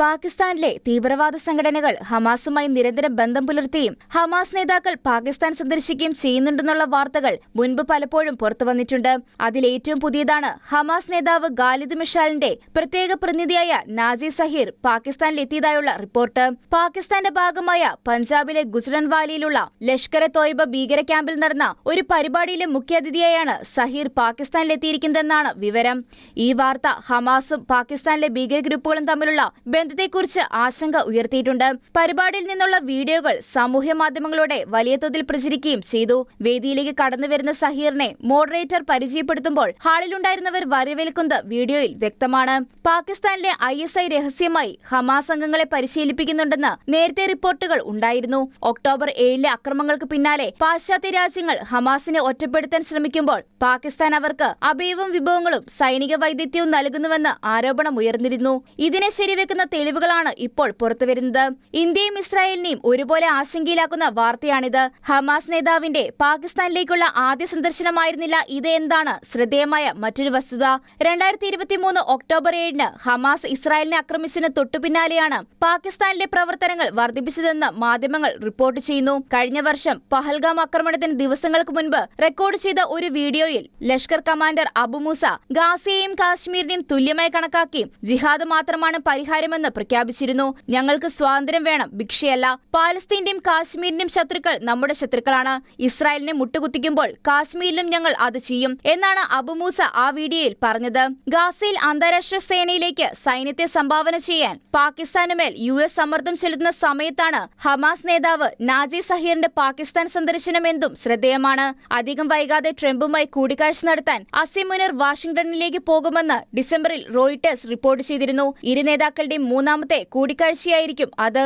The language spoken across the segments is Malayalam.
പാകിസ്ഥാനിലെ തീവ്രവാദ സംഘടനകൾ ഹമാസുമായി നിരന്തരം ബന്ധം പുലർത്തുകയും ഹമാസ് നേതാക്കൾ പാകിസ്ഥാൻ സന്ദർശിക്കുകയും ചെയ്യുന്നുണ്ടെന്നുള്ള വാർത്തകൾ മുൻപ് പലപ്പോഴും പുറത്തുവന്നിട്ടുണ്ട് അതിലേറ്റവും പുതിയതാണ് ഹമാസ് നേതാവ് ഗാലിദ് മിഷാലിന്റെ പ്രത്യേക പ്രതിനിധിയായ നാസി സഹീർ പാകിസ്ഥാനിലെത്തിയതായുള്ള റിപ്പോർട്ട്. പാകിസ്ഥാന്റെ ഭാഗമായ പഞ്ചാബിലെ ഗുജറൻ വാലിയിലുള്ള ലഷ്കർ എ തോയ്ബ ഭീകര ക്യാമ്പിൽ നടന്ന ഒരു പരിപാടിയിലെ മുഖ്യാതിഥിയായാണ് സഹീർ പാകിസ്ഥാനിലെത്തിയിരിക്കുന്നതെന്നാണ് വിവരം. ഈ വാർത്ത ഹമാസും പാകിസ്ഥാനിലെ ഭീകര ഗ്രൂപ്പുകളും തമ്മിലുള്ള ബന്ധത്തെക്കുറിച്ച് ആശങ്ക ഉയർത്തിയിട്ടുണ്ട്. പരിപാടിയിൽ നിന്നുള്ള വീഡിയോകൾ സാമൂഹ്യ മാധ്യമങ്ങളോടെ വലിയ തോതിൽ പ്രചരിക്കുകയും ചെയ്തു. വേദിയിലേക്ക് കടന്നുവരുന്ന സഹീറിനെ മോഡറേറ്റർ പരിചയപ്പെടുത്തുമ്പോൾ ഹാളിലുണ്ടായിരുന്നവർ വരവേൽക്കുന്നത് വീഡിയോയിൽ വ്യക്തമാണ്. പാകിസ്ഥാനിലെ ഐ എസ് ഐ രഹസ്യമായി ഹമാസ് അംഗങ്ങളെ പരിശീലിപ്പിക്കുന്നുണ്ടെന്ന് നേരത്തെ റിപ്പോർട്ടുകൾ ഉണ്ടായിരുന്നു. ഒക്ടോബർ ഏഴിലെ അക്രമങ്ങൾക്ക് പിന്നാലെ പാശ്ചാത്യ രാജ്യങ്ങൾ ഹമാസിനെ ഒറ്റപ്പെടുത്താൻ ശ്രമിക്കുമ്പോൾ പാകിസ്ഥാൻ അവർക്ക് അഭയവും വിഭവങ്ങളും സൈനിക വൈദഗ്ധ്യവും നൽകുന്നുവെന്ന് ആരോപണം ഉയർന്നിരുന്നു. ഇതിനെ ശരിവെക്കുന്ന തെളിവുകളാണ് ഇപ്പോൾ പുറത്തുവരുന്നത്. ഇന്ത്യയും ഇസ്രായേലിനെയും ഒരുപോലെ ആശങ്കയിലാക്കുന്ന വാർത്തയാണിത്. ഹമാസ് നേതാവിന്റെ പാകിസ്ഥാനിലേക്കുള്ള ആദ്യ സന്ദർശനമായിരുന്നില്ല ഇത് എന്താണ് ശ്രദ്ധേയമായ മറ്റൊരു വസ്തുത. രണ്ടായിരത്തി ഇരുപത്തിമൂന്ന് ഒക്ടോബർ ഏഴിന് ഹമാസ് ഇസ്രായേലിനെ ആക്രമിച്ചതിന് തൊട്ടുപിന്നാലെയാണ് പാകിസ്ഥാനിലെ പ്രവർത്തനങ്ങൾ വർദ്ധിപ്പിച്ചതെന്ന് മാധ്യമങ്ങൾ റിപ്പോർട്ട് ചെയ്യുന്നു. കഴിഞ്ഞ വർഷം പഹൽഗാം ആക്രമണത്തിന് ദിവസങ്ങൾക്ക് മുൻപ് റെക്കോർഡ് ചെയ്ത ഒരു വീഡിയോയിൽ ലഷ്കർ കമാൻഡർ അബു മൂസ ഗാസിയെയും കാശ്മീരിനെയും തുല്യമായി കണക്കാക്കി ജിഹാദ് മാത്രമാണ് പരിഹാരമെന്ന് പ്രഖ്യാപിച്ചിരുന്നു. ഞങ്ങൾക്ക് സ്വാതന്ത്ര്യം വേണം. ഭിക്ഷയല്ല. പാലസ്തീന്റെയും കാശ്മീരിന്റെയും ശത്രുക്കൾ നമ്മുടെ ശത്രുക്കളാണ്. ഇസ്രായേലിനെ മുട്ടുകുത്തിക്കുമ്പോൾ കാശ്മീരിലും ഞങ്ങൾ അത് ചെയ്യും എന്നാണ് അബുമൂസ ആ വീഡിയോയിൽ പറഞ്ഞത്. ഗാസയിൽ അന്താരാഷ്ട്ര സേനയിലേക്ക് സൈന്യത്തെ സംഭാവന ചെയ്യാൻ പാകിസ്ഥാനുമേൽ യു എസ് സമ്മർദ്ദം ചെലുത്തുന്ന സമയത്താണ് ഹമാസ് നേതാവ് നാജി സഹീറിന്റെ പാകിസ്ഥാൻ സന്ദർശനം എന്തും ശ്രദ്ധേയമാണ്. അധികം വൈകാതെ ട്രംപുമായി കൂടിക്കാഴ്ച നടത്താൻ അസിമുനർ വാഷിംഗ്ടണിലേക്ക് പോകുമെന്ന് ഡിസംബറിൽ റോയിട്ടേഴ്സ് റിപ്പോർട്ട് ചെയ്തിരുന്നു. ഇരു നേതാക്കളുടെയും മൂന്നാമത്തെ കൂടിക്കാഴ്ചയായിരിക്കും. അത്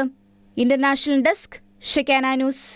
ഇന്റർനാഷണൽ ഡെസ്ക് ഷെക്കാന ന്യൂസ്